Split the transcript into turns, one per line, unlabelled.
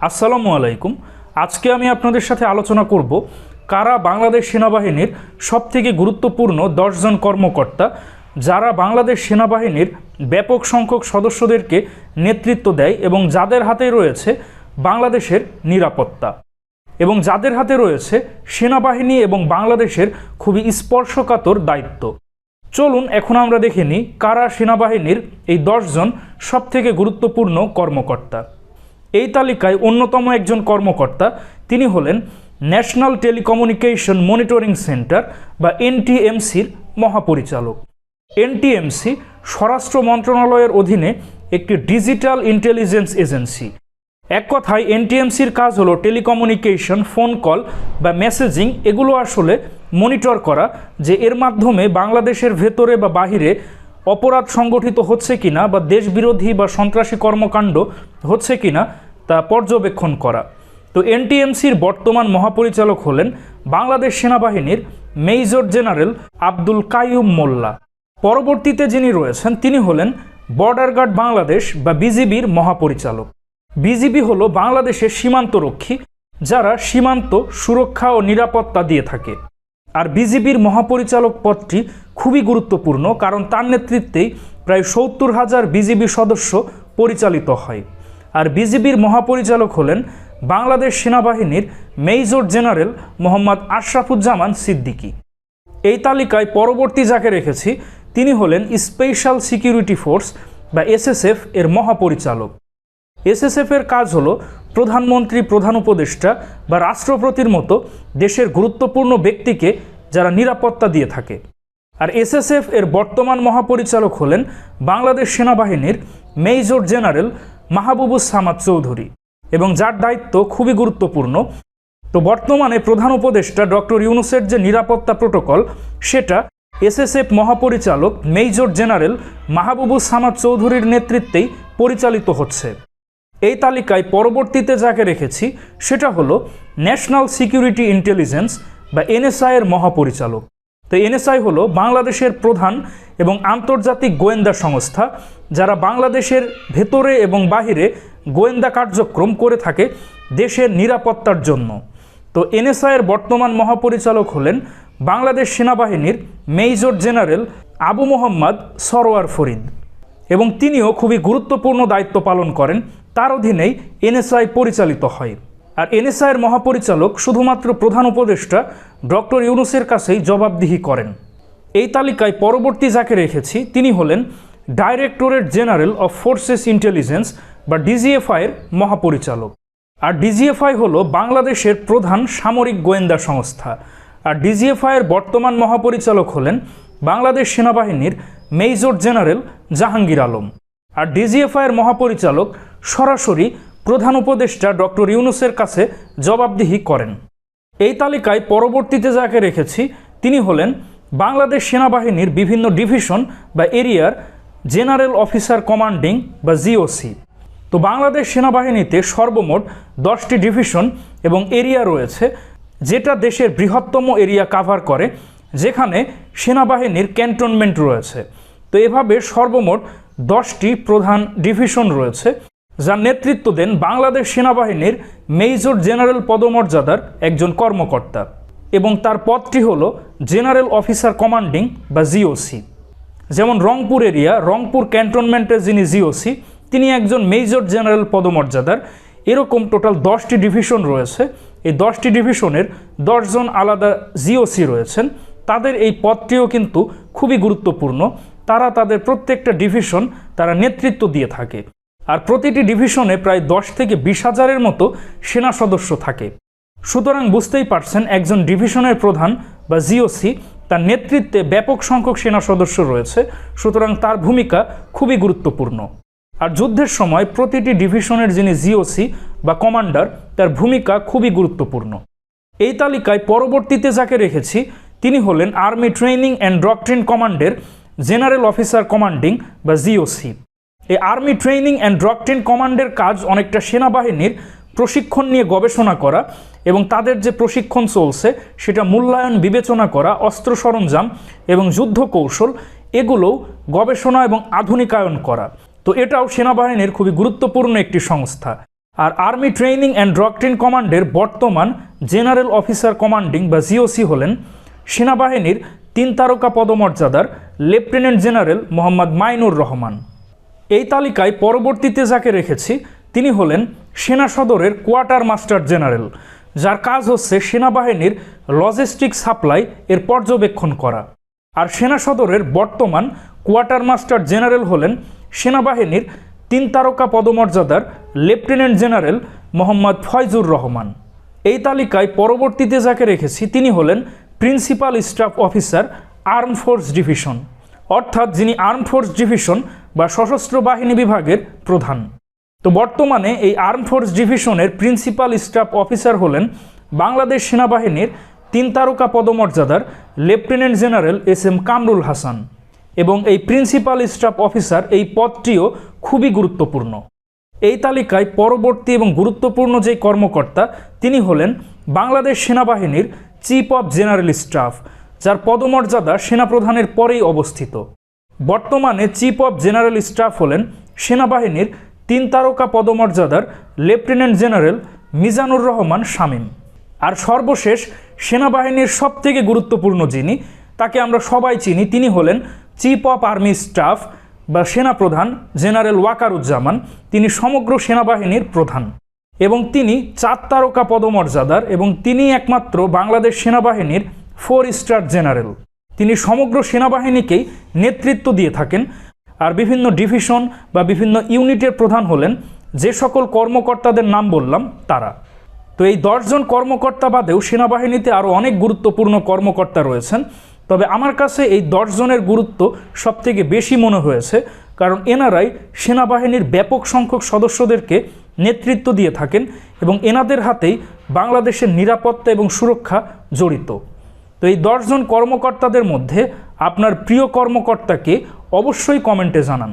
আসসালামু আলাইকুম। আজকে আমি আপনাদের সাথে আলোচনা করব কারা বাংলাদেশ সেনাবাহিনীর সবথেকে গুরুত্বপূর্ণ দশজন কর্মকর্তা, যারা বাংলাদেশ সেনাবাহিনীর ব্যাপক সংখ্যক সদস্যদেরকে নেতৃত্ব দেয় এবং যাদের হাতে রয়েছে বাংলাদেশের নিরাপত্তা এবং যাদের হাতে রয়েছে সেনাবাহিনী এবং বাংলাদেশের খুবই স্পর্শকাতর দায়িত্ব। চলুন এখন আমরা দেখে নিই কারা সেনাবাহিনীর এই দশজন সবথেকে গুরুত্বপূর্ণ কর্মকর্তা। এই তালিকায় অন্যতম একজন কর্মকর্তা, তিনি হলেন ন্যাশনাল টেলিকমিউনিকেশন মনিটরিং সেন্টার বা এনটিএমসির মহাপরিচালক। এনটিএমসি স্বরাষ্ট্র মন্ত্রণালয়ের অধীনে একটি ডিজিটাল ইন্টেলিজেন্স এজেন্সি। এক কথায়, এনটিএমসির কাজ হলো টেলিকমিউনিকেশন, ফোন কল বা মেসেজিং, এগুলো আসলে মনিটর করা, যে এর মাধ্যমে বাংলাদেশের ভেতরে বা বাহিরে অপরাধ সংগঠিত হচ্ছে কিনা বা দেশবিরোধী বা সন্ত্রাসী কর্মকাণ্ড হচ্ছে কিনা তা পর্যবেক্ষণ করা। তো এনটিএমসির বর্তমান মহাপরিচালক হলেন বাংলাদেশ সেনাবাহিনীর মেজর জেনারেল আব্দুল কাইয়ুম মোল্লা। পরবর্তীতে যিনি রয়েছেন, তিনি হলেন বর্ডার গার্ড বাংলাদেশ বা বিজিবির মহাপরিচালক। বিজিবি হলো বাংলাদেশের সীমান্তরক্ষী, যারা সীমান্ত সুরক্ষা ও নিরাপত্তা দিয়ে থাকে। আর বিজিবির মহাপরিচালক পদটি খুবই গুরুত্বপূর্ণ, কারণ তার নেতৃত্বেই প্রায় সত্তর হাজার বিজিবি সদস্য পরিচালিত হয়। আর বিজিবির মহাপরিচালক হলেন বাংলাদেশ সেনাবাহিনীর মেজর জেনারেল মোহাম্মদ আশরাফুজ্জামান সিদ্দিকী। এই তালিকায় পরবর্তী যাকে রেখেছি, তিনি হলেন স্পেশাল সিকিউরিটি ফোর্স বা এসএসএফ এর মহাপরিচালক। এসএসএফ এর কাজ হলো প্রধানমন্ত্রী, প্রধান উপদেষ্টা বা রাষ্ট্রপতির মতো দেশের গুরুত্বপূর্ণ ব্যক্তিকে যারা নিরাপত্তা দিয়ে থাকে। আর এসএসএফ এর বর্তমান মহাপরিচালক হলেন বাংলাদেশ সেনাবাহিনীর মেজর জেনারেল মাহবুবুস সামাদ চৌধুরী এবং যার দায়িত্ব খুবই গুরুত্বপূর্ণ। তো বর্তমানে প্রধান উপদেষ্টা ডক্টর ইউনুসের যে নিরাপত্তা প্রোটোকল, সেটা এসএসএফ মহাপরিচালক মেজর জেনারেল মাহবুবুস সামাদ চৌধুরীর নেতৃত্বেই পরিচালিত হচ্ছে। এই তালিকায় পরবর্তীতে যাকে রেখেছি, সেটা হলো ন্যাশনাল সিকিউরিটি ইন্টেলিজেন্স বা এনএসআই এর মহাপরিচালক। তো এনএসআই হলো বাংলাদেশের প্রধান এবং আন্তর্জাতিক গোয়েন্দা সংস্থা, যারা বাংলাদেশের ভেতরে এবং বাহিরে গোয়েন্দা কার্যক্রম করে থাকে দেশের নিরাপত্তার জন্য। তো এনএসআই এর বর্তমান মহাপরিচালক হলেন বাংলাদেশ সেনাবাহিনীর মেজর জেনারেল আবু মোহাম্মদ সরোয়ার ফরিদ এবং তিনিও খুবই গুরুত্বপূর্ণ দায়িত্ব পালন করেন। তার অধীনেই এনএসআই পরিচালিত হয়। আর এনএসআইয়ের মহাপরিচালক শুধুমাত্র প্রধান উপদেষ্টা ডক্টর ইউনুসের কাছেই জবাবদিহি করেন। এই তালিকায় পরবর্তী যাকে রেখেছি, তিনি হলেন directorate general of forces intelligence বা ডিজিএফআইয়ের মহাপরিচালক। আর ডিজিএফআই হলো বাংলাদেশের প্রধান সামরিক গোয়েন্দা সংস্থা। আর ডিজিএফআইয়ের বর্তমান মহাপরিচালক হলেন বাংলাদেশ সেনাবাহিনীর মেজর জেনারেল জাহাঙ্গীর আলম। আর ডিজিএফআইয়ের মহাপরিচালক সরাসরি প্রধান উপদেষ্টা ডক্টর ইউনুসের কাছে জবাবদিহি করেন। এই তালিকায় পরবর্তীতে যাকে রেখেছি, তিনি হলেন বাংলাদেশ সেনাবাহিনীর বিভিন্ন ডিভিশন বা এরিয়ার জেনারেল অফিসার কমান্ডিং বা জিওসি। তো বাংলাদেশ সেনাবাহিনীতে সর্বমোট দশটি ডিভিশন এবং এরিয়া রয়েছে, যেটা দেশের বৃহত্তম এরিয়া কাভার করে, যেখানে সেনাবাহিনীর ক্যান্টনমেন্ট রয়েছে। তো এভাবে সর্বমোট দশটি প্রধান ডিভিশন রয়েছে যার নেতৃত্ব দেন বাংলাদেশ সেনাবাহিনীর মেজর জেনারেল পদমর্যাদার একজন কর্মকর্তা এবং তার পদটি হল জেনারেল অফিসার কমান্ডিং বা জিওসি যেমন রংপুর এরিয়া, রংপুর ক্যান্টনমেন্টের যিনি জিওসি তিনি একজন মেজর জেনারেল পদমর্যাদার। এরকম টোটাল দশটি ডিভিশন রয়েছে। এই দশটি ডিভিশনের দশজন আলাদা জিওসি রয়েছেন। তাদের এই পদটিও কিন্তু খুবই গুরুত্বপূর্ণ। তারা তাদের প্রত্যেকটা ডিভিশন তারা নেতৃত্ব দিয়ে থাকে। আর প্রতিটি ডিভিশনে প্রায় দশ থেকে বিশ হাজারের মতো সেনা সদস্য থাকে। সুতরাং বুঝতেই পারছেন একজন ডিভিশনের প্রধান বা জিওসি তার নেতৃত্বে ব্যাপক সংখ্যক সেনা সদস্য রয়েছে, সুতরাং তার ভূমিকা খুবই গুরুত্বপূর্ণ। আর যুদ্ধের সময় প্রতিটি ডিভিশনের যিনি জিওসি বা কমান্ডার, তার ভূমিকা খুবই গুরুত্বপূর্ণ। এই তালিকায় পরবর্তীতে যাকে রেখেছি, তিনি হলেন আর্মি ট্রেনিং অ্যান্ড ডক্ট্রিন কমান্ডের জেনারেল অফিসার কমান্ডিং বা জিওসি। এই আর্মি ট্রেনিং অ্যান্ড ডক্ট্রিন কমান্ডের কাজ অনেকটা সেনাবাহিনীর প্রশিক্ষণ নিয়ে গবেষণা করা এবং তাদের যে প্রশিক্ষণ চলছে, সেটা মূল্যায়ন, বিবেচনা করা, অস্ত্র সরঞ্জাম এবং যুদ্ধ কৌশল, এগুলোও গবেষণা এবং আধুনিকায়ন করা। তো এটাও সেনাবাহিনীর খুবই গুরুত্বপূর্ণ একটি সংস্থা। আর আর্মি ট্রেনিং অ্যান্ড ডক্ট্রিন কমান্ডের বর্তমান জেনারেল অফিসার কমান্ডিং বা জিওসি হলেন সেনাবাহিনীর তিন তারকা পদমর্যাদার লেফটেন্যান্ট জেনারেল মোহাম্মদ মাইনুর রহমান। এই তালিকায় পরবর্তীতে যাকে রেখেছি, তিনি হলেন সেনা সদরের কোয়ার্টার মাস্টার জেনারেল, যার কাজ হচ্ছে সেনাবাহিনীর লজিস্টিক সাপ্লাই এর পর্যবেক্ষণ করা। আর সেনা সদরের বর্তমান কোয়ার্টার মাস্টার জেনারেল হলেন সেনাবাহিনীর তিন তারকা পদমর্যাদার লেফটেন্যান্ট জেনারেল মোহাম্মদ ফয়জুর রহমান। এই তালিকায় পরবর্তীতে যাকে রেখেছি, তিনি হলেন principal staff officer arm force division. অর্থাৎ যিনি আর্ম ফোর্স ডিভিশন বা সশস্ত্র বাহিনী বিভাগের প্রধান। তো বর্তমানে এই আর্ম ফোর্স ডিভিশনের প্রিন্সিপাল স্টাফ অফিসার হলেন বাংলাদেশ সেনাবাহিনীর তিন তারকা পদমর্যাদার lieutenant general S M Kamrul Hasan এবং এই প্রিন্সিপাল স্টাফ অফিসার এই পদটিও খুবই গুরুত্বপূর্ণ। এই তালিকায় পরবর্তী এবং গুরুত্বপূর্ণ যে কর্মকর্তা, তিনি হলেন বাংলাদেশ সেনাবাহিনীর চিফ অফ জেনারেল স্টাফ, যার পদমর্যাদা সেনাপ্রধানের পরেই অবস্থিত। বর্তমানে চিফ অফ জেনারেল স্টাফ হলেন সেনাবাহিনীর তিন তারকা পদমর্যাদার লেফটেন্যান্ট জেনারেল মিজানুর রহমান শামীম। আর সর্বশেষ সেনাবাহিনীর সবথেকে গুরুত্বপূর্ণ যিনি, তাকে আমরা সবাই চিনি, তিনি হলেন চিফ অফ আর্মি স্টাফ বা সেনাপ্রধান জেনারেল ওয়াকারুজ্জামান। তিনি সমগ্র সেনাবাহিনীর প্রধান। এবং তিনি চার তারকা পদমর্যাদার এবং তিনি একমাত্র বাংলাদেশ সেনাবাহিনীর ফোর স্টার জেনারেল। তিনি সমগ্র সেনাবাহিনীকেই নেতৃত্ব দিয়ে থাকেন। আর বিভিন্ন ডিভিশন বা বিভিন্ন ইউনিটের প্রধান হলেন যে সকল কর্মকর্তাদের নাম বললাম তারা। তো এই দশজন কর্মকর্তা বাদেও সেনাবাহিনীতে আরও অনেক গুরুত্বপূর্ণ কর্মকর্তা রয়েছেন। তবে আমার কাছে এই দশজনের গুরুত্ব সবথেকে বেশি মনে হয়েছে, কারণ এনারাই সেনাবাহিনীর ব্যাপক সংখ্যক সদস্যদেরকে নেতৃত্ব দিয়ে থাকেন এবং এনাদের হাতেই বাংলাদেশের নিরাপত্তা এবং সুরক্ষা জড়িত। তো এই দশজন কর্মকর্তাদের মধ্যে আপনার প্রিয় কর্মকর্তাকে অবশ্যই কমেন্টে জানান।